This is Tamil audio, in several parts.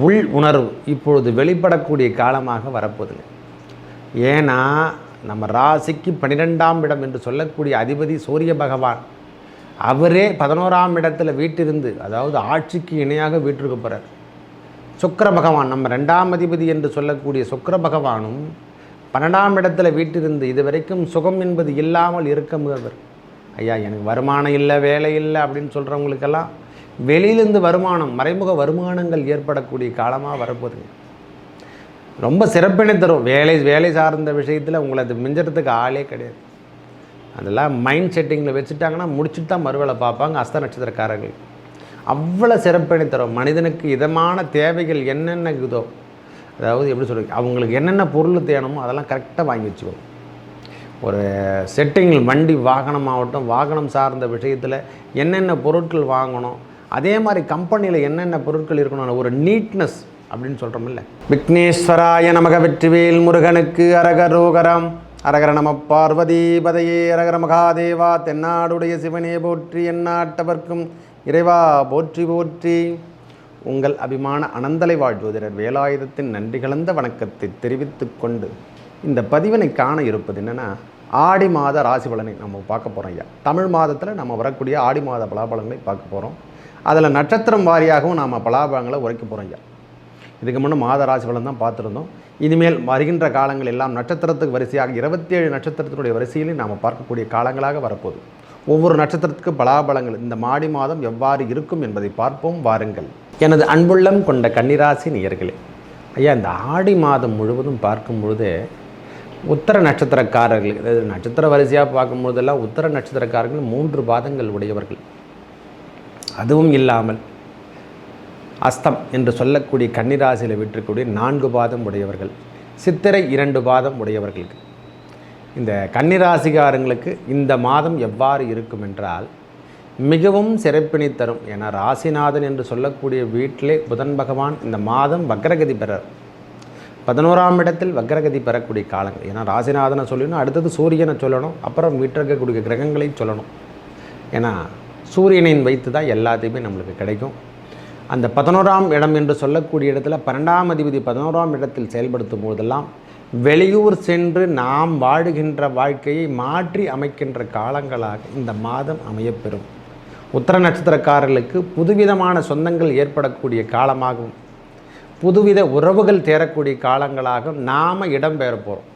உள் உணர்வு இப்பொழுது வெளிப்படக்கூடிய காலமாக வரப்போகுதுங்க ஏன்னா நம்ம ராசிக்கு பன்னிரெண்டாம் இடம் என்று சொல்லக்கூடிய அதிபதி சூரிய பகவான் அவரே பதினோராம் இடத்துல வீட்டிருந்து அதாவது ஆட்சிக்கு இணையாக வீட்டிற்கு போகிறார் சுக்கிர பகவான் நம்ம ரெண்டாம் அதிபதி என்று சொல்லக்கூடிய சுக்கிர பகவானும் பன்னெண்டாம் இடத்துல வீட்டிருந்து இதுவரைக்கும் சுகம் என்பது இல்லாமல் இருக்க முதல்வர் ஐயா எனக்கு வருமானம் இல்லை வேலை இல்லை அப்படின்னு சொல்கிறவங்களுக்கெல்லாம் வெளியிலேருந்து வருமானம் மறைமுக வருமானங்கள் ஏற்படக்கூடிய காலமாக வரப்போகுதுங்க. ரொம்ப சிறப்பினை தரும். வேலை வேலை சார்ந்த விஷயத்தில் உங்களை அது மிஞ்சறதுக்கு ஆளே கிடையாது. அதெல்லாம் மைண்ட் செட்டிங்கில் வச்சுட்டாங்கன்னா முடிச்சுட்டு தான் மறுவேளை பார்ப்பாங்க அஸ்த நட்சத்திரக்காரர்கள். அவ்வளோ சிறப்பினை தரும். மனிதனுக்கு இதமான தேவைகள் என்னென்ன இதோ அதாவது எப்படி சொல்கிறது அவங்களுக்கு என்னென்ன பொருள் தேணுமோ அதெல்லாம் கரெக்டாக வாங்கி வச்சுக்கோ ஒரு செட்டிங்கில் வண்டி வாகனம் ஆகட்டும் வாகனம் சார்ந்த விஷயத்தில் என்னென்ன பொருட்கள் வாங்கணும் அதே மாதிரி கம்பெனியில் என்னென்ன பொருட்கள் இருக்கணும் ஒரு நீட்னஸ் அப்படின்னு சொல்கிறோமில்ல விக்னேஸ்வராய நமக வெற்றிவேல் முருகனுக்கு அரகரோகரம். அரகர நம பார்வதி பதையே அரகர மகாதேவா தென்னாடுடைய சிவனே போற்றி எண்ணாட்டவர்க்கும் இறைவா போற்றி போற்றி. உங்கள் அபிமான அனந்தலை வாழ் வேலாயுதத்தின் நன்றி கலந்த வணக்கத்தை தெரிவித்து கொண்டு இந்த பதிவினை காண இருப்பது என்னென்னா ஆடி மாத ராசி பலனை நம்ம பார்க்க போகிறோம் ஐயா. தமிழ் மாதத்தில் நம்ம வரக்கூடிய ஆடி மாத பலாபலங்களை பார்க்க போகிறோம் அதில் நட்சத்திரம் வாரியாகவும் நாம் பலாபலங்களை உரைக்க போகிறோம் ஐயா. இதுக்கு முன்னே மாத ராசி பலன் தான் பார்த்துருந்தோம். இனிமேல் வருகின்ற காலங்கள் எல்லாம் நட்சத்திரத்துக்கு வரிசையாக இருபத்தேழு நட்சத்திரத்தினுடைய வரிசையிலே நாம் பார்க்கக்கூடிய காலங்களாக வரப்போகுது. ஒவ்வொரு நட்சத்திரத்துக்கு பலாபலங்கள் இந்த மாடி மாதம் எவ்வாறு இருக்கும் என்பதை பார்ப்போம். வாருங்கள். எனது அன்புள்ளம் கொண்ட கன்னிராசி நேயர்களே ஐயா இந்த ஆடி மாதம் முழுவதும் பார்க்கும் பொழுது உத்தர நட்சத்திரக்காரர்கள் அதாவது நட்சத்திர வரிசையாக பார்க்கும்போதெல்லாம் உத்தர நட்சத்திரக்காரர்கள் மூன்று பாதங்கள் உடையவர்கள். அதுவும் இல்லாமல் அஸ்தம் என்று சொல்லக்கூடிய கன்னிராசியில் விட்டிருக்கக்கூடிய நான்கு பாதம் உடையவர்கள் சித்திரை இரண்டு பாதம் உடையவர்களுக்கு. இந்த கன்னிராசிகாரங்களுக்கு இந்த மாதம் எவ்வாறு இருக்கும் என்றால் மிகவும் சிறப்பினை தரும் ஏன்னா ராசிநாதன் என்று சொல்லக்கூடிய வீட்டிலே புதன் பகவான் இந்த மாதம் வக்ரகதி பெறர். பதினோராம் இடத்தில் வக்ரகதி பெறக்கூடிய காலங்கள். ஏன்னா ராசிநாதனை சொல்லணும் அடுத்தது சூரியனை சொல்லணும் அப்புறம் வீட்டிருக்கக்கூடிய கிரகங்களை சொல்லணும். ஏன்னா சூரியனின் வைத்து தான் எல்லாத்தையுமே நம்மளுக்கு கிடைக்கும். அந்த பதினோராம் இடம் என்று சொல்லக்கூடிய இடத்துல பன்னெண்டாம் அதிபதி பதினோராம் இடத்தில் செயல்படுத்தும் போதெல்லாம் வெளியூர் சென்று நாம் வாழுகின்ற வாழ்க்கையை மாற்றி அமைக்கின்ற காலங்களாக இந்த மாதம் அமையப்பெறும். உத்தர நட்சத்திரக்காரர்களுக்கு புதுவிதமான சொந்தங்கள் ஏற்படக்கூடிய காலமாகவும் புதுவித உறவுகள் தேரக்கூடிய காலங்களாக நாம் இடம்பெற போகிறோம்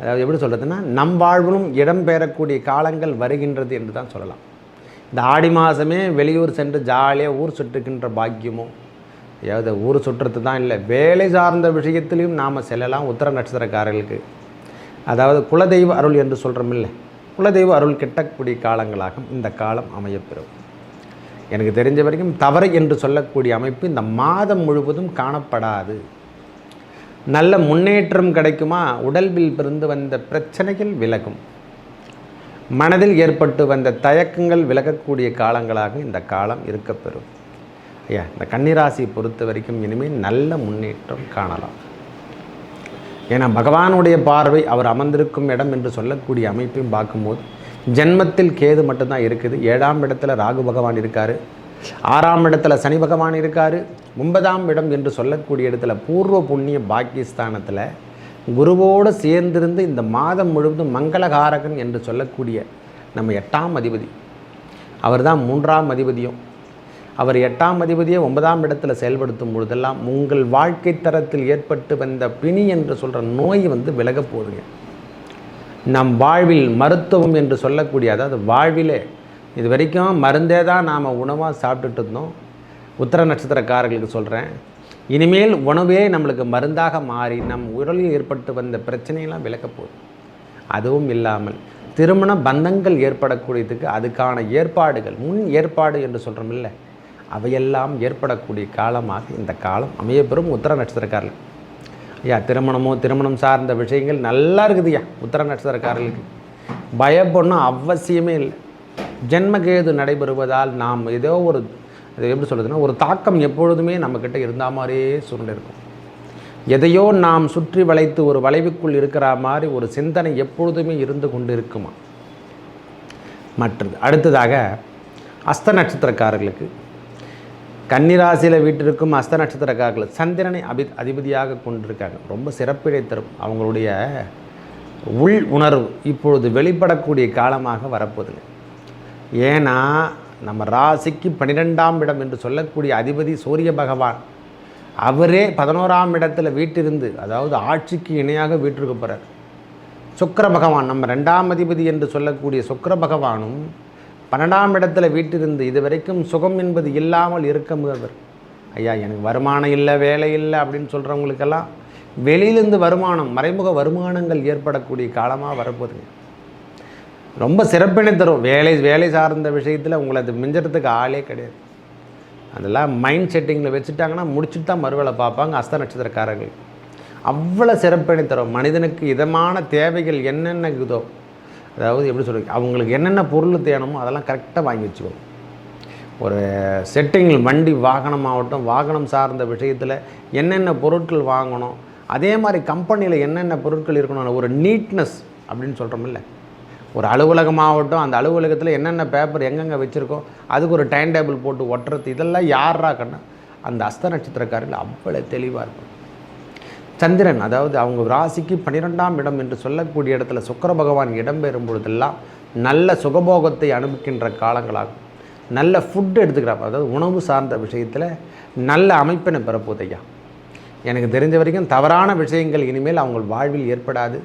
அதாவது எப்படி சொல்கிறதுன்னா நம் வாழ்விலும் இடம்பெறக்கூடிய காலங்கள் வருகின்றது என்று தான் சொல்லலாம். இந்த ஆடி மாதமே வெளியூர் சென்று ஜாலியாக ஊர் சுற்றுக்கின்ற பாக்கியமும் அதாவது ஊர் சுற்றுறது தான் இல்லை வேலை சார்ந்த விஷயத்திலையும் நாம் செல்லலாம் உத்தர நட்சத்திரக்காரர்களுக்கு. அதாவது குலதெய்வ அருள் என்று சொல்கிறோம் இல்லை குலதெய்வ அருள் கிட்டக்கூடிய காலங்களாகும் இந்த காலம் அமையப்பெறும் எனக்கு தெரிஞ்ச வரைக்கும் தவறு என்று சொல்லக்கூடிய அமைப்பு இந்த மாதம் முழுவதும் காணப்படாது. நல்ல முன்னேற்றம் கிடைக்குமா? உடல்வில் பிறந்து வந்த பிரச்சனைகள் விலகும். மனதில் ஏற்பட்டு வந்த தயக்கங்கள் விலகக்கூடிய காலங்களாக இந்த காலம் இருக்கப்பெறும். ஐயா இந்த கன்னிராசியை பொறுத்த வரைக்கும் இனிமேல் நல்ல முன்னேற்றம் காணலாம். ஏன்னா பகவானுடைய பார்வை அவர் அமர்ந்திருக்கும் இடம் என்று சொல்லக்கூடிய அமைப்பையும் பார்க்கும்போது ஜென்மத்தில் கேது மட்டும்தான் இருக்குது. ஏழாம் இடத்துல ராகு பகவான் இருக்கார். ஆறாம் இடத்துல சனி பகவான் இருக்கார். ஒன்பதாம் இடம் என்று சொல்லக்கூடிய இடத்துல பூர்வ புண்ணிய பாகிஸ்தானத்தில் குருவோடு சேர்ந்திருந்து இந்த மாதம் முழுவதும் மங்களகாரகன் என்று சொல்லக்கூடிய நம்ம எட்டாம் அதிபதி. அவர் தான் மூன்றாம் அதிபதியும். அவர் எட்டாம் அதிபதியை ஒன்பதாம் இடத்துல செயல்படுத்தும் பொழுதெல்லாம் உங்கள் வாழ்க்கை தரத்தில் ஏற்பட்டு வந்த பிணி என்று சொல்கிற நோய் வந்து விலகப் போகுதுங்க. நம் வாழ்வில் மருத்துவம் என்று சொல்லக்கூடிய அதாவது வாழ்விலே இது வரைக்கும் மருந்தே தான் நாம் உணவாக சாப்பிட்டுட்டு இருந்தோம். உத்தர நட்சத்திரக்காரர்களுக்கு சொல்கிறேன் இனிமேல் உணவே நம்மளுக்கு மருந்தாக மாறி நம் உடலில் ஏற்பட்டு வந்த பிரச்சனையெல்லாம் விளக்கப்போகுது அதுவும் இல்லாமல் திருமண பந்தங்கள் ஏற்படக்கூடியதுக்கு அதுக்கான ஏற்பாடுகள் முன் ஏற்பாடு என்று சொல்கிறோம் இல்லை அவையெல்லாம் ஏற்படக்கூடிய காலமாக இந்த காலம் அமையப்பெறும் உத்தர நட்சத்திரக்காரர்கள். ஐயா திருமணமோ திருமணம் சார்ந்த விஷயங்கள் நல்லா இருக்குதுயா உத்தர நட்சத்திரக்காரர்களுக்கு பயப்படணும் அவசியமே இல்லை. ஜென்மகேது நடைபெறுவதால் நாம் ஏதோ ஒரு அது எப்படி சொல்கிறதுன்னா ஒரு தாக்கம் எப்பொழுதுமே நம்மக்கிட்ட இருந்தால் மாதிரியே சூழ்நிலை இருக்கும். எதையோ நாம் சுற்றி வளைத்து ஒரு வளைவுக்குள் இருக்கிற மாதிரி ஒரு சிந்தனை எப்பொழுதுமே இருந்து கொண்டு இருக்குமா மற்றது அடுத்ததாக அஸ்த நட்சத்திரக்காரர்களுக்கு கன்னிராசியில் வீட்டிற்கும் அஸ்த நட்சத்திரக்காரர்கள் சந்திரனை அபி அதிபதியாக கொண்டிருக்காங்க. ரொம்ப சிறப்பிடை தரும். அவங்களுடைய உள் உணர்வு இப்பொழுது வெளிப்படக்கூடிய காலமாக வரப்போகுதுங்க ஏன்னா நம்ம ராசிக்கு பன்னிரெண்டாம் இடம் என்று சொல்லக்கூடிய அதிபதி சூரிய பகவான். அவரே பதினோராம் இடத்துல வீட்டிருந்து அதாவது ஆட்சிக்கு இணையாக வீட்டிற்கு போகிறார் சுக்கிர பகவான் நம்ம ரெண்டாம் அதிபதி என்று சொல்லக்கூடிய சுக்கிர பகவானும் பன்னெண்டாம் இடத்துல வீட்டிருந்து இதுவரைக்கும் சுகம் என்பது இல்லாமல் இருக்க முதல்வர் ஐயா எனக்கு வருமானம் இல்லை வேலை இல்லை அப்படின்னு சொல்கிறவங்களுக்கெல்லாம் வெளியிலேருந்து வருமானம் மறைமுக வருமானங்கள் ஏற்படக்கூடிய காலமாக வரப்போகுதுங்க. ரொம்ப சிறப்பினை தரும். வேலை வேலை சார்ந்த விஷயத்தில் உங்களை அது மிஞ்சறதுக்கு ஆளே கிடையாது. அதெல்லாம் மைண்ட் செட்டிங்கில் வச்சுட்டாங்கன்னா முடிச்சுட்டு தான் மறுவேளை பார்ப்பாங்க அஸ்த நட்சத்திரக்காரர்கள். அவ்வளோ சிறப்பினை தரும். மனிதனுக்கு இதமான தேவைகள் என்னென்ன இதோ அதாவது எப்படி சொல்கிறது அவங்களுக்கு என்னென்ன பொருள் தேணுமோ அதெல்லாம் கரெக்டாக வாங்கி வச்சுக்கணும். ஒரு செட்டிங்கில் வண்டி வாகனம் ஆகட்டும் வாகனம் சார்ந்த விஷயத்தில் என்னென்ன பொருட்கள் வாங்கணும் அதே மாதிரி கம்பெனியில் என்னென்ன பொருட்கள் இருக்கணும் ஒரு நீட்னஸ் அப்படின்னு சொல்கிறோமில்ல ஒரு அலுவலகமாகட்டும் அந்த அலுவலகத்தில் என்னென்ன பேப்பர் எங்கெங்கே வச்சுருக்கோம் அதுக்கு ஒரு டைம் டேபிள் போட்டு ஒட்டுறது இதெல்லாம் யாரா கண்ணா? அந்த அஸ்த நட்சத்திரக்காரர்கள் அவ்வளோ தெளிவாக இருக்கும் சந்திரன் அதாவது அவங்க ராசிக்கு பன்னிரெண்டாம் இடம் என்று சொல்லக்கூடிய இடத்துல சுக்கர பகவான் இடம்பெறும் பொழுதெல்லாம் நல்ல சுகபோகத்தை அனுபவிக்கின்ற காலங்களாகும். நல்ல ஃபுட் எடுத்துக்கிறாப்ப அதாவது உணவு சார்ந்த விஷயத்தில் நல்ல அமைப்பினை பெறப்போதையா எனக்கு தெரிஞ்ச வரைக்கும் தவறான விஷயங்கள் இனிமேல் அவங்க வாழ்வில் ஏற்படாது.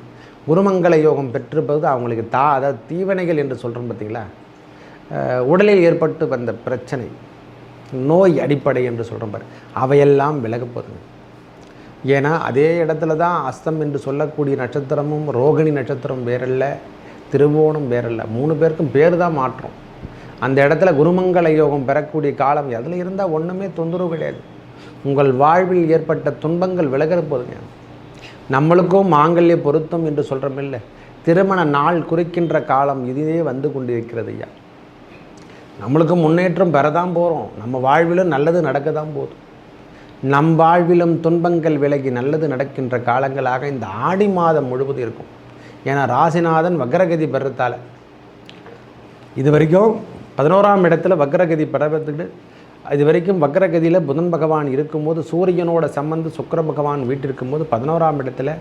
குருமங்கள யோகம் பெற்றிருப்பது அவங்களுக்கு தா அதாவது தீவனைகள் என்று சொல்கிறோம் பார்த்தீங்களா? உடலில் ஏற்பட்டு வந்த பிரச்சனை நோய் அடிப்படை என்று சொல்கிறோம் பாரு. அவையெல்லாம் விலகப் போகுதுங்க. ஏன்னா அதே இடத்துல தான் அஸ்தம் என்று சொல்லக்கூடிய நட்சத்திரமும் ரோகிணி நட்சத்திரம் வேறல்ல திருவோணம் வேறல்ல. மூணு பேருக்கும் பேர் தான் மாற்றம். அந்த இடத்துல குருமங்கள யோகம் பெறக்கூடிய காலம் அதில் இருந்தால் ஒன்றுமே தொந்தரவு கிடையாது. உங்கள் வாழ்வில் ஏற்பட்ட துன்பங்கள் விலகிற போதுங்க. நம்மளுக்கும் மாங்கல்ய பொருத்தம் என்று சொல்கிறோமில்ல திருமண நாள் குறிக்கின்ற காலம் இதுவே வந்து கொண்டிருக்கிறது ஐயா. நம்மளுக்கு முன்னேற்றம் பெறதான் போகிறோம் நம்ம வாழ்விலும் நல்லது நடக்க தான் போதும் நம் வாழ்விலும் துன்பங்கள் விலகி நல்லது நடக்கின்ற காலங்களாக இந்த ஆடி மாதம் முழுவதும் இருக்கும். ஏன்னா ராசிநாதன் வக்ரகதி பெறத்தால். இது வரைக்கும் பதினோராம் இடத்துல வக்ரகதி பெறத்துக்கு இது வரைக்கும் வக்ரகதியில் புதன் பகவான் இருக்கும்போது சூரியனோட சம்பந்து சுக்கர பகவான் வீட்டிருக்கும் போது பதினோராம் இடத்துல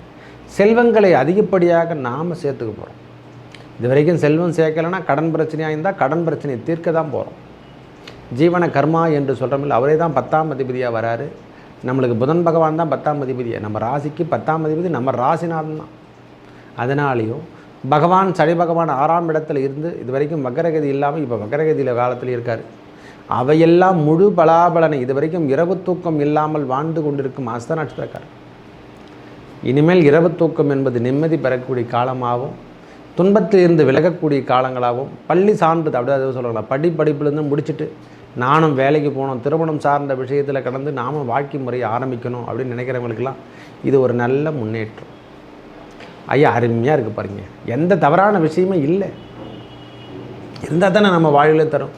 செல்வங்களை அதிகப்படியாக நாம் சேர்த்துக்க போகிறோம் இது வரைக்கும் செல்வம் சேர்க்கலைன்னா கடன் பிரச்சனையாக இருந்தால் கடன் பிரச்சனையை தீர்க்க தான் போகிறோம் ஜீவன கர்மா என்று சொல்கிறோமில்ல அவரே தான் பத்தாம் அதிபதியாக வராரு. நம்மளுக்கு புதன் பகவான் தான் பத்தாம் அதிபதி நம்ம ராசிக்கு பத்தாம் அதிபதி நம்ம ராசிநாதன் தான். அதனாலேயும் பகவான் சனி பகவான் ஆறாம் இடத்துல இருந்து இது வரைக்கும் வக்கரகதி இல்லாமல் இப்போ வக்கரகதியில் காலத்தில் இருக்கார். அவையெல்லாம் முழு பலாபலனை இது வரைக்கும் இரவு தூக்கம் இல்லாமல் வாழ்ந்து கொண்டிருக்கும் அஸ்த நட்சத்திரக்கார் இனிமேல் இரவு தூக்கம் என்பது நிம்மதி பெறக்கூடிய காலமாகவும் துன்பத்தில் இருந்து விலகக்கூடிய காலங்களாகவும் பள்ளி சார்ந்தது அப்படியே அதை சொல்லலாம் படி படிப்புலேருந்து முடிச்சுட்டு நானும் வேலைக்கு போகணும் திருமணம் சார்ந்த விஷயத்தில் கடந்து நாம் வாழ்க்கை முறையை ஆரம்பிக்கணும் அப்படின்னு நினைக்கிறவங்களுக்கெல்லாம் இது ஒரு நல்ல முன்னேற்றம். ஐயா அருமையாக இருக்குது பாருங்க. எந்த தவறான விஷயமே இல்லை. இருந்தால் தானே நம்ம வாழ்வில் தரும்.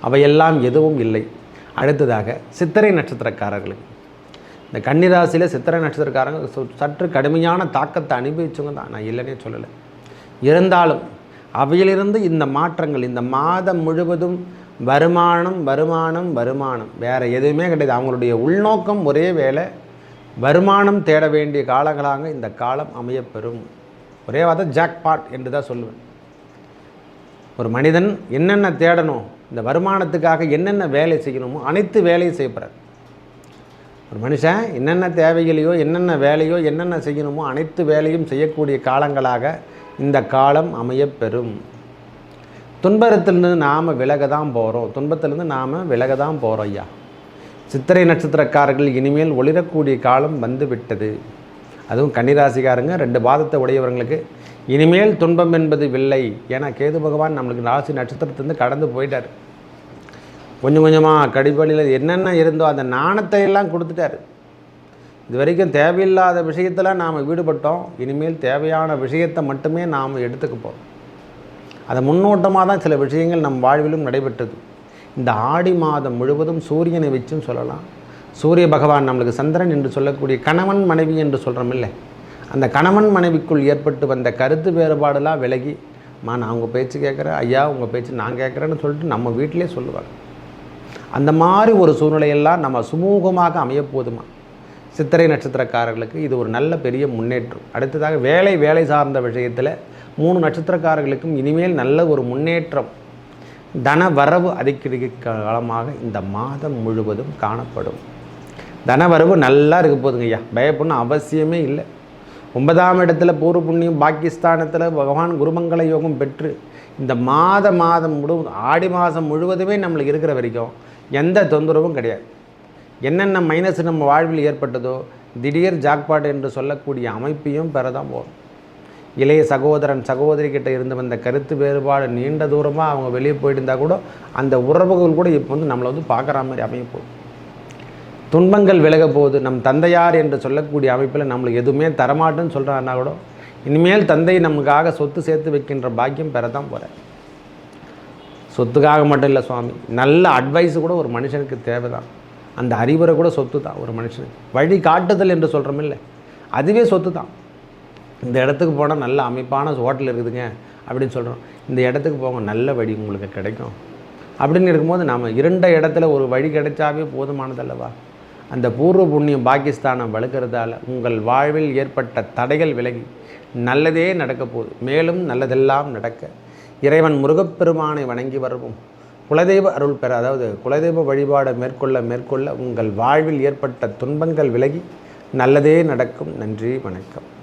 அவையெல்லாம் எதுவும் இல்லை. அடுத்ததாக சித்திரை நட்சத்திரக்காரர்களுக்கு இந்த கன்னிராசியில் சித்திரை நட்சத்திரக்காரங்க சற்று கடுமையான தாக்கத்தை அனுபவிச்சவங்க தான். நான் இல்லைன்னே சொல்லலை. இருந்தாலும் அவையிலிருந்து இந்த மாற்றங்கள் இந்த மாதம் முழுவதும் வருமானம் வருமானம் வருமானம். வேறு எதுவுமே கிடையாது. அவங்களுடைய உள்நோக்கம் ஒரே வேலை வருமானம் தேட வேண்டிய காலங்களாக இந்த காலம் அமையப்பெறும். ஒரே வார்த்தை ஜாக்பாட் என்று தான் சொல்லுவேன். ஒரு மனிதன் என்னென்ன தேடணும் இந்த வருமானத்துக்காக என்னென்ன வேலை செய்யணுமோ அனைத்து வேலையும் செய்யப்படுறார் ஒரு மனுஷன் என்னென்ன தேவைகளையோ என்னென்ன வேலையோ என்னென்ன செய்யணுமோ அனைத்து வேலையும் செய்யக்கூடிய காலங்களாக இந்த காலம் அமையப்பெறும். துன்பத்திலிருந்து நாம் விலக தான் போகிறோம் துன்பத்திலிருந்து நாம் விலக தான் போகிறோம் ஐயா. சித்திரை நட்சத்திரக்காரர்கள் இனிமேல் ஒளிரக்கூடிய காலம் வந்து விட்டது அதுவும் கன்னிராசிக்காரங்க ரெண்டு பாதத்தை உடையவர்களுக்கு இனிமேல் துன்பம் என்பது இல்லை ஏன்னா கேது பகவான் நம்மளுக்கு ராசி நட்சத்திரத்துலேருந்து கடந்து போயிட்டார். கொஞ்சம் கொஞ்சமாக கடிப்படியில் என்னென்ன இருந்தோ அந்த நாணத்தை எல்லாம் கொடுத்துட்டார். இது வரைக்கும் தேவையில்லாத விஷயத்தில் நாம் ஈடுபட்டோம். இனிமேல் தேவையான விஷயத்தை மட்டுமே நாம் எடுத்துக்க போகிறோம் அதை முன்னோட்டமாக தான் சில விஷயங்கள் நம் வாழ்விலும் நடைபெற்றது. இந்த ஆடி மாதம் முழுவதும் சூரியனை வச்சும் சொல்லலாம். சூரிய பகவான் நம்மளுக்கு சந்திரன் என்று சொல்லக்கூடிய கணவன் மனைவி என்று சொல்கிறோம் இல்லை. அந்த கணவன் மனைவிக்குள் ஏற்பட்டு வந்த கருத்து வேறுபாடெல்லாம் விலகி மா நான் உங்கள் பேச்சு கேட்குறேன். ஐயா உங்கள் பேச்சு நான் கேட்குறேன்னு சொல்லிட்டு நம்ம வீட்டிலே சொல்லுவாங்க. அந்த மாதிரி ஒரு சூழ்நிலையெல்லாம் நம்ம சுமூகமாக அமையப்போதுமா சித்திரை நட்சத்திரக்காரர்களுக்கு இது ஒரு நல்ல பெரிய முன்னேற்றம். அடுத்ததாக வேலை வேலை சார்ந்த விஷயத்தில் மூணு நட்சத்திரக்காரர்களுக்கும் இனிமேல் நல்ல ஒரு முன்னேற்றம். தன வரவு அதிகரிக்க காலமாக இந்த மாதம் முழுவதும் காணப்படும். தனவரவு நல்லா இருக்க போதுங்க ஐயா. பயப்படணும் அவசியமே இல்லை. ஒன்பதாம் இடத்துல பூர்வ புண்ணியம் பாகிஸ்தானத்தில் பகவான் குருமங்கள யோகம் பெற்று இந்த மாத மாதம் முழுவதும் ஆடி மாதம் முழுவதுமே நம்மளுக்கு இருக்கிற வரைக்கும் எந்த தொந்தரவும் கிடையாது. என்னென்ன மைனஸ் நம்ம வாழ்வில் ஏற்பட்டதோ திடீர் ஜாக்பாட் என்று சொல்லக்கூடிய அமைப்பையும் பெறதான் போகும் இளைய சகோதரன் சகோதரிகிட்ட இருந்து வந்த கருத்து வேறுபாடு நீண்ட தூரமாக அவங்க வெளியே போயிட்டு இருந்தால் கூட அந்த உறவுகள் கூட இப்போ வந்து நம்மளை வந்து பார்க்குற மாதிரி அமைய போகுது. துன்பங்கள் விலக போகுது. நம் தந்தையார் என்று சொல்லக்கூடிய அமைப்பில் நம்மளுக்கு எதுவுமே தரமாட்டேன்னு சொல்கிறாருன்னா கூட இனிமேல் தந்தை நமக்காக சொத்து சேர்த்து வைக்கின்ற பாக்கியம் பெறதான் போகிறேன் சொத்துக்காக மட்டும் இல்லை சுவாமி நல்ல அட்வைஸ் கூட ஒரு மனுஷனுக்கு தேவை தான் அந்த அறிவுரை கூட சொத்து தான் ஒரு மனுஷனுக்கு. வழி காட்டுதல் என்று சொல்கிறோமில்ல அதுவே சொத்து தான் இந்த இடத்துக்கு போனால் நல்ல அமைப்பான ஹோட்டல் இருக்குதுங்க அப்படின்னு சொல்கிறோம் இந்த இடத்துக்கு போங்க நல்ல வழி உங்களுக்கு கிடைக்கும். அப்படின்னு இருக்கும்போது நாம் இரண்ட இடத்துல ஒரு வழி கிடைச்சாவே போதுமானதல்லவா? அந்த பூர்வ புண்ணியம் பாகிஸ்தானை வலுக்கிறதால உங்கள் வாழ்வில் ஏற்பட்ட தடைகள் விலகி நல்லதே நடக்க போகுது. மேலும் நல்லதெல்லாம் நடக்க இறைவன் முருகப்பெருமானை வணங்கி வருவோம். குலதெய்வ அருள் பெற அதாவது குலதெய்வ வழிபாடை மேற்கொள்ள மேற்கொள்ள உங்கள் வாழ்வில் ஏற்பட்ட துன்பங்கள் விலகி நல்லதே நடக்கும். நன்றி வணக்கம்.